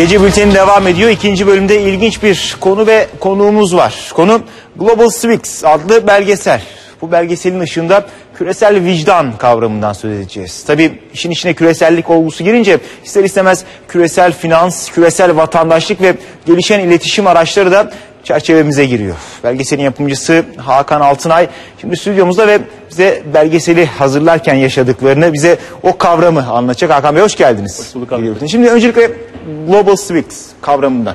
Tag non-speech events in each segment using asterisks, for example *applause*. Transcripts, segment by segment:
Gece bülteni devam ediyor. İkinci bölümde ilginç bir konu ve konuğumuz var. Konu Global Civics adlı belgesel. Bu belgeselin ışığında küresel vicdan kavramından söz edeceğiz. Tabii işin içine küresellik olgusu girince ister istemez küresel finans, küresel vatandaşlık ve gelişen iletişim araçları da çerçevemize giriyor. Belgeselin yapımcısı Hakan Altınay şimdi stüdyomuzda ve bize belgeseli hazırlarken yaşadıklarını bize o kavramı anlatacak. Hakan Bey hoş geldiniz. Hoş bulduk abi. Şimdi öncelikle Global Civics kavramından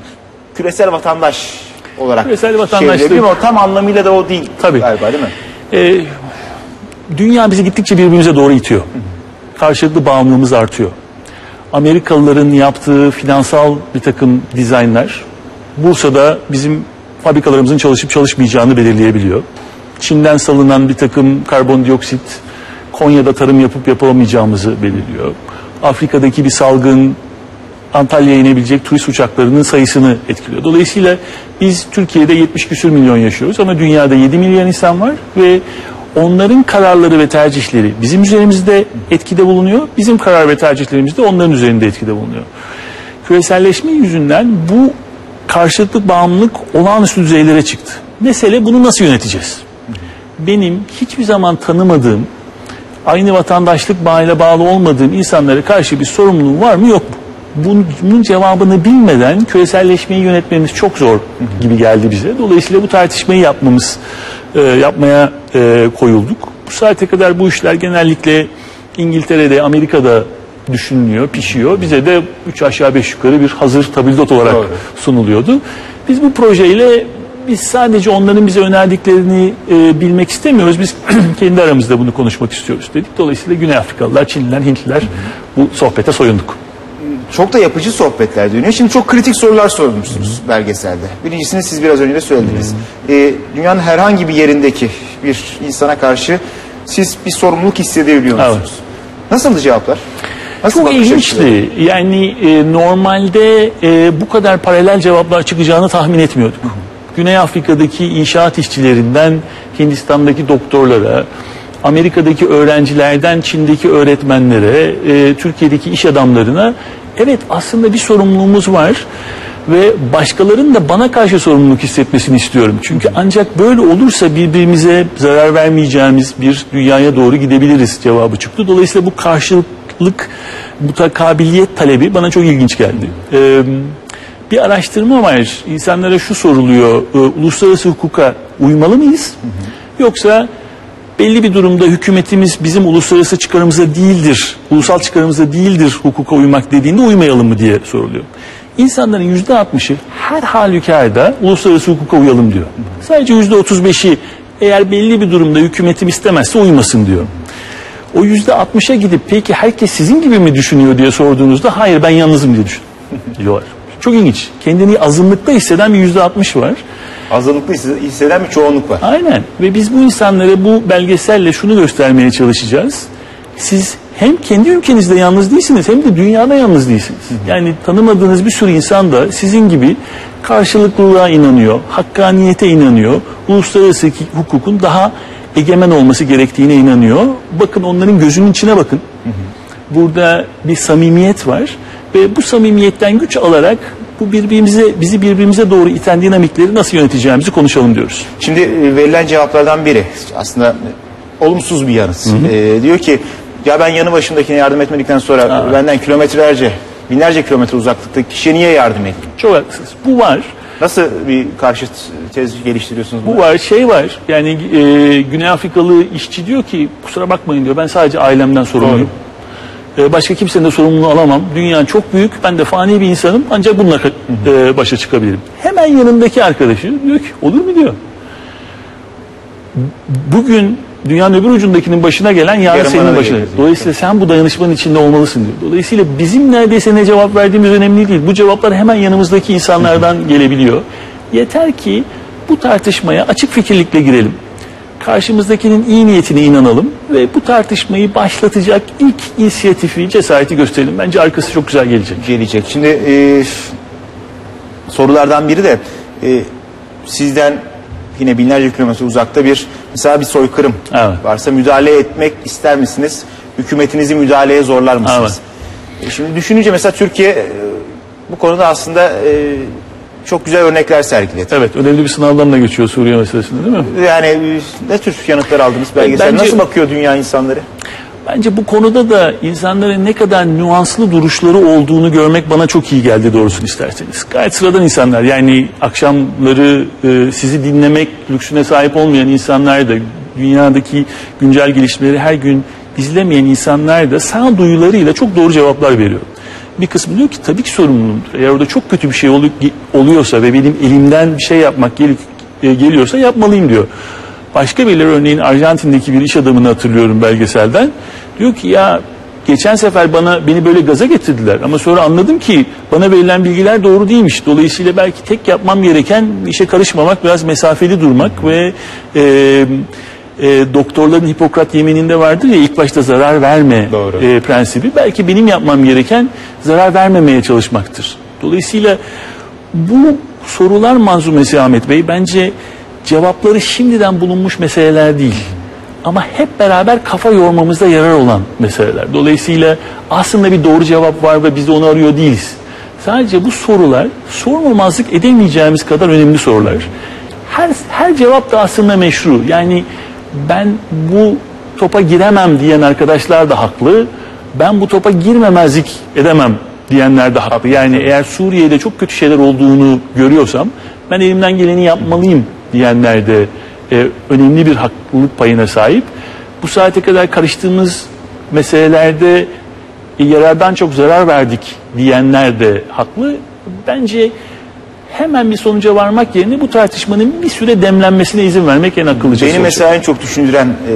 küresel vatandaş olarak Küresel vatandaşlık. çevrilebilir ama tam anlamıyla da o değil Tabii. galiba değil mi? Ee, dünya bizi gittikçe birbirimize doğru itiyor. Karşılıklı bağımlılığımız artıyor. Amerikalıların yaptığı finansal bir takım dizaynlar Bursa'da bizim fabrikalarımızın çalışıp çalışmayacağını belirleyebiliyor. Çin'den salınan bir takım karbondioksit Konya'da tarım yapıp yapamayacağımızı belirliyor. Afrika'daki bir salgın Antalya'ya inebilecek turist uçaklarının sayısını etkiliyor. Dolayısıyla biz Türkiye'de 70 küsür milyon yaşıyoruz ama dünyada 7 milyon insan var ve onların kararları ve tercihleri bizim üzerimizde etkide bulunuyor. Bizim karar ve tercihlerimiz de onların üzerinde etkide bulunuyor. Küreselleşme yüzünden bu karşılıklı bağımlılık olağanüstü düzeylere çıktı. Mesele bunu nasıl yöneteceğiz? Benim hiçbir zaman tanımadığım, aynı vatandaşlık bağıyla bağlı olmadığım insanlara karşı bir sorumluluğum var mı yok mu? Bunun, cevabını bilmeden küreselleşmeyi yönetmemiz çok zor gibi geldi bize. Dolayısıyla bu tartışmayı yapmamız, e, yapmaya e, koyulduk. Bu saate kadar bu işler genellikle İngiltere'de, Amerika'da düşünülüyor, pişiyor. Bize de üç aşağı beş yukarı bir hazır tabildot olarak Doğru. sunuluyordu. Biz bu projeyle biz sadece onların bize önerdiklerini e, bilmek istemiyoruz. Biz *clears throat* kendi aramızda bunu konuşmak istiyoruz dedik. Dolayısıyla Güney Afrikalılar, Çinliler, Hintliler bu sohbete soyunduk. Çok da yapıcı sohbetler dönüyor. Şimdi çok kritik sorular sormuşsunuz belgeselde. Birincisini siz biraz önce de söylediniz. Ee, dünyanın herhangi bir yerindeki bir insana karşı siz bir sorumluluk hissedebiliyor musunuz? Evet. Nasıldı cevaplar? Nasıl Çok ilginçti. Yani e, normalde e, bu kadar paralel cevaplar çıkacağını tahmin etmiyorduk. Güney Afrika'daki inşaat işçilerinden Hindistan'daki doktorlara, Amerika'daki öğrencilerden Çin'deki öğretmenlere, e, Türkiye'deki iş adamlarına evet aslında bir sorumluluğumuz var ve başkalarının da bana karşı sorumluluk hissetmesini istiyorum. Çünkü ancak böyle olursa birbirimize zarar vermeyeceğimiz bir dünyaya doğru gidebiliriz cevabı çıktı. Dolayısıyla bu karşılıklık mutakabiliyet talebi bana çok ilginç geldi. Ee, bir araştırma var. İnsanlara şu soruluyor. e, uluslararası hukuka uymalı mıyız? Yoksa belli bir durumda hükümetimiz bizim uluslararası çıkarımıza değildir, ulusal çıkarımıza değildir hukuka uymak dediğinde uymayalım mı diye soruluyor. İnsanların yüzde altmışı her halükarda uluslararası hukuka uyalım diyor. Sadece yüzde otuz beşi eğer belli bir durumda hükümetim istemezse uymasın diyor. O yüzde altmışa gidip peki herkes sizin gibi mi düşünüyor diye sorduğunuzda hayır ben yalnızım diye düşünüyor. Çok ilginç. Kendini azınlıkta hisseden bir yüzde altmış var. Azınlıklı hisse- hisseden bir çoğunluk var. Aynen. Ve biz bu insanlara bu belgeselle şunu göstermeye çalışacağız. Siz hem kendi ülkenizde yalnız değilsiniz hem de dünyada yalnız değilsiniz. Yani tanımadığınız bir sürü insan da sizin gibi karşılıklılığa inanıyor, hakkaniyete inanıyor, uluslararası hukukun daha egemen olması gerektiğine inanıyor. Bakın onların gözünün içine bakın. Burada bir samimiyet var ve bu samimiyetten güç alarak bu birbirimize bizi birbirimize doğru iten dinamikleri nasıl yöneteceğimizi konuşalım diyoruz. Şimdi e, verilen cevaplardan biri aslında e, olumsuz bir yanıt. E, diyor ki ya ben yanı başındakine yardım etmedikten sonra benden kilometrelerce, binlerce kilometre uzaklıktaki kişiye niye yardım edeyim? Çok haklısınız. Bu var. Nasıl bir karşıt tez geliştiriyorsunuz? Bu buna? var. Şey var. Yani e, Güney Afrikalı işçi diyor ki kusura bakmayın diyor. Ben sadece ailemden sorumluyum. E, başka kimsenin de sorumluluğunu alamam. Dünya çok büyük. Ben de fani bir insanım. Ancak bununla e, başa çıkabilirim. Hemen yanındaki arkadaşı diyor ki olur mu diyor. Bugün dünyanın öbür ucundakinin başına gelen yarın Yarın bana senin da başına. gelecek. Dolayısıyla sen bu dayanışmanın içinde olmalısın diyor. Dolayısıyla bizim neredeyse ne cevap verdiğimiz önemli değil. Bu cevaplar hemen yanımızdaki insanlardan gelebiliyor. Yeter ki bu tartışmaya açık fikirlikle girelim. Karşımızdakinin iyi niyetine inanalım ve bu tartışmayı başlatacak ilk inisiyatifi, cesareti gösterelim. Bence arkası çok güzel gelecek. gelecek. Şimdi e, sorulardan biri de e, sizden yine binlerce kilometre uzakta bir mesela bir soykırım Evet. varsa müdahale etmek ister misiniz? Hükümetinizi müdahaleye zorlar mısınız? E, şimdi düşününce mesela Türkiye e, bu konuda aslında e, çok güzel örnekler sergiledi. Evet önemli bir sınavdan da geçiyor Suriye meselesinde değil mi? Yani e, ne tür yanıtlar aldınız belgesel? Bence- Nasıl bakıyor dünya insanları? Bence bu konuda da insanların ne kadar nüanslı duruşları olduğunu görmek bana çok iyi geldi doğrusunu isterseniz. Gayet sıradan insanlar yani akşamları e, sizi dinlemek lüksüne sahip olmayan insanlar da dünyadaki güncel gelişmeleri her gün izlemeyen insanlar da sağduyularıyla çok doğru cevaplar veriyor. Bir kısmı diyor ki tabii ki sorumluluğumdur. Eğer orada çok kötü bir şey olu- oluyorsa ve benim elimden bir şey yapmak gel- e, geliyorsa yapmalıyım diyor. Başka birileri örneğin Arjantin'deki bir iş adamını hatırlıyorum belgeselden. Diyor ki ya geçen sefer bana beni böyle gaza getirdiler ama sonra anladım ki bana verilen bilgiler doğru değilmiş. Dolayısıyla belki tek yapmam gereken işe karışmamak, biraz mesafeli durmak ve e, e, doktorların Hipokrat yemininde vardır ya ilk başta zarar verme Doğru. e, prensibi. Belki benim yapmam gereken zarar vermemeye çalışmaktır. Dolayısıyla bu sorular manzumesi Ahmet Bey bence cevapları şimdiden bulunmuş meseleler değil. Ama hep beraber kafa yormamızda yarar olan meseleler. Dolayısıyla aslında bir doğru cevap var ve biz de onu arıyor değiliz. Sadece bu sorular sormamazlık edemeyeceğimiz kadar önemli sorular. Her, her cevap da aslında meşru. Yani ben bu topa giremem diyen arkadaşlar da haklı. Ben bu topa girmemezlik edemem diyenler de haklı. Yani eğer Suriye'de çok kötü şeyler olduğunu görüyorsam ben elimden geleni yapmalıyım diyenler de e, önemli bir haklılık payına sahip. Bu saate kadar karıştığımız meselelerde e, yarardan çok zarar verdik diyenler de haklı. Bence hemen bir sonuca varmak yerine bu tartışmanın bir süre demlenmesine izin vermek en akıllıca Beni mesela en çok düşündüren e,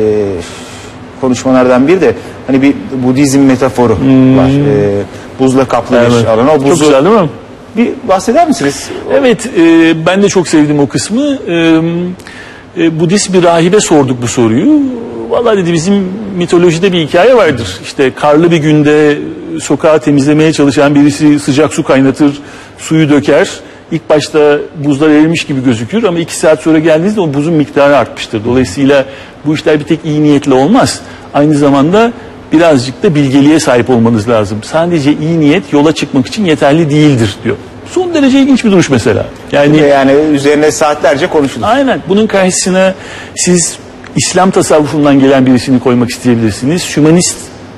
konuşmalardan biri de hani bir Budizm metaforu var. E, buzla kaplı Hmm. Evet. bir alan. O Çok buzu güzel değil mi? bir bahseder misiniz? Evet, e, ben de çok sevdim o kısmı. E, e, Budist bir rahibe sorduk bu soruyu. Vallahi dedi bizim mitolojide bir hikaye vardır. İşte karlı bir günde sokağı temizlemeye çalışan birisi sıcak su kaynatır, suyu döker. İlk başta buzlar erimiş gibi gözükür ama iki saat sonra geldiğinizde o buzun miktarı artmıştır. Dolayısıyla bu işler bir tek iyi niyetle olmaz. Aynı zamanda birazcık da bilgeliğe sahip olmanız lazım. Sadece iyi niyet yola çıkmak için yeterli değildir diyor. Son derece ilginç bir duruş mesela. Yani Yani üzerine saatlerce konuşulur. Aynen. Bunun karşısına siz İslam tasavvufundan gelen birisini koymak isteyebilirsiniz. Hümanist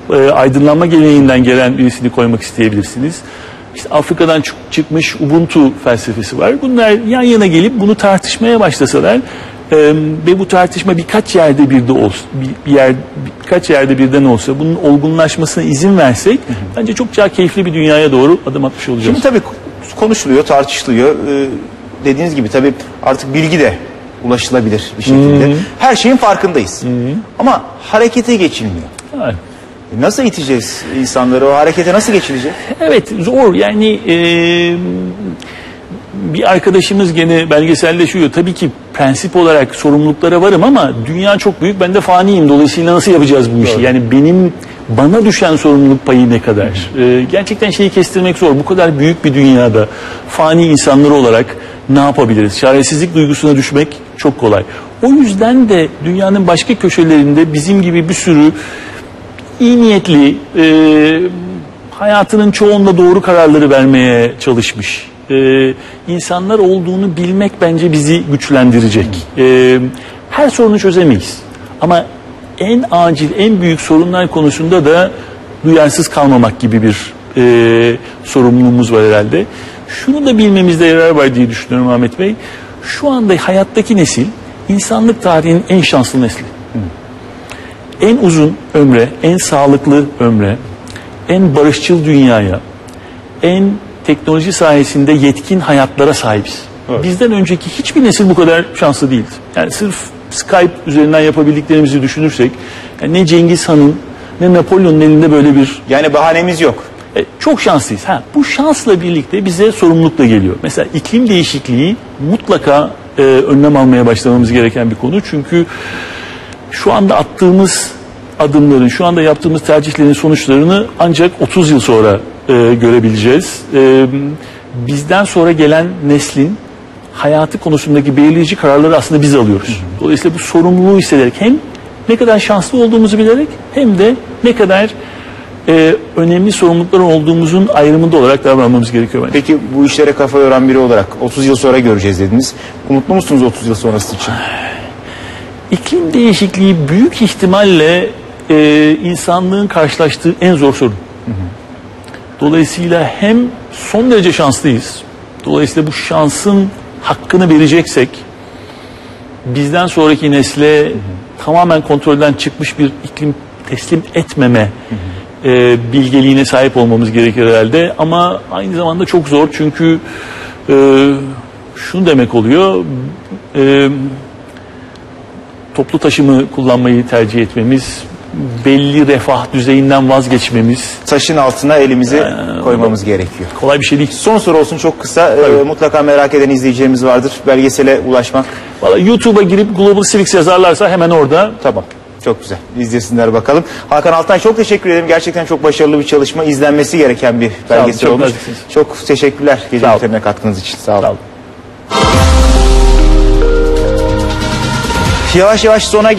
e, aydınlanma geleneğinden gelen birisini koymak isteyebilirsiniz. İşte Afrika'dan çık- çıkmış Ubuntu felsefesi var. Bunlar yan yana gelip bunu tartışmaya başlasalar e, ve bu tartışma birkaç yerde bir de olsa, bir, bir yer birkaç yerde birden olsa bunun olgunlaşmasına izin versek bence çok daha keyifli bir dünyaya doğru adım atmış olacağız. Şimdi tabii konuşuluyor, tartışılıyor. Ee, dediğiniz gibi tabii artık bilgi de ulaşılabilir bir şekilde. Her şeyin farkındayız. Ama harekete geçilmiyor. Evet. Nasıl iteceğiz insanları? O harekete nasıl geçilecek? Evet zor yani e, bir arkadaşımız gene belgeselleşiyor. Tabii ki prensip olarak sorumluluklara varım ama dünya çok büyük ben de faniyim. Dolayısıyla nasıl yapacağız bu işi? Yani benim bana düşen sorumluluk payı ne kadar? E, gerçekten şeyi kestirmek zor. Bu kadar büyük bir dünyada fani insanlar olarak ne yapabiliriz? Çaresizlik duygusuna düşmek çok kolay. O yüzden de dünyanın başka köşelerinde bizim gibi bir sürü iyi niyetli, e, hayatının çoğunda doğru kararları vermeye çalışmış e, insanlar olduğunu bilmek bence bizi güçlendirecek. E, her sorunu çözemeyiz. Ama en acil, en büyük sorunlar konusunda da duyarsız kalmamak gibi bir e, sorumluluğumuz var herhalde. Şunu da bilmemizde yarar var diye düşünüyorum Ahmet Bey. Şu anda hayattaki nesil insanlık tarihinin en şanslı nesli en uzun ömre, en sağlıklı ömre, en barışçıl dünyaya, en teknoloji sayesinde yetkin hayatlara sahibiz. Bizden önceki hiçbir nesil bu kadar şanslı değildi. Yani sırf Skype üzerinden yapabildiklerimizi düşünürsek, yani ne Cengiz Han'ın ne Napolyon'un elinde böyle bir Yani bahanemiz yok. e, çok şanslıyız. Ha, bu şansla birlikte bize sorumluluk da geliyor. Mesela iklim değişikliği mutlaka e, önlem almaya başlamamız gereken bir konu. Çünkü şu anda attığımız adımların, şu anda yaptığımız tercihlerin sonuçlarını ancak 30 yıl sonra e, görebileceğiz. E, bizden sonra gelen neslin hayatı konusundaki belirleyici kararları aslında biz alıyoruz. Dolayısıyla bu sorumluluğu hissederek hem ne kadar şanslı olduğumuzu bilerek hem de ne kadar e, önemli sorumlulukların olduğumuzun ayrımında olarak davranmamız gerekiyor bence. Peki bu işlere kafa yoran biri olarak 30 yıl sonra göreceğiz dediniz. Umutlu musunuz 30 yıl sonrası için? İklim değişikliği büyük ihtimalle e, insanlığın karşılaştığı en zor sorun. Dolayısıyla hem son derece şanslıyız. Dolayısıyla bu şansın hakkını vereceksek bizden sonraki nesle tamamen kontrolden çıkmış bir iklim teslim etmeme e, bilgeliğine sahip olmamız gerekir herhalde. Ama aynı zamanda çok zor çünkü e, şunu demek oluyor. E, toplu taşımı kullanmayı tercih etmemiz, belli refah düzeyinden vazgeçmemiz Taşın altına elimizi koymamız gerekiyor. kolay bir şey değil. Son soru olsun çok kısa. Ee, mutlaka merak eden izleyicilerimiz vardır. Belgesele ulaşmak. Vallahi YouTube'a girip Global Civics yazarlarsa hemen orada Tamam. Çok güzel. İzlesinler bakalım. Hakan Altay çok teşekkür ederim. Gerçekten çok başarılı bir çalışma. izlenmesi gereken bir belgesel çok olmuş. naziksiniz. Çok teşekkürler gece olun. bültenine katkınız için. Sağ olun. Sağ olun. しわしわしそうな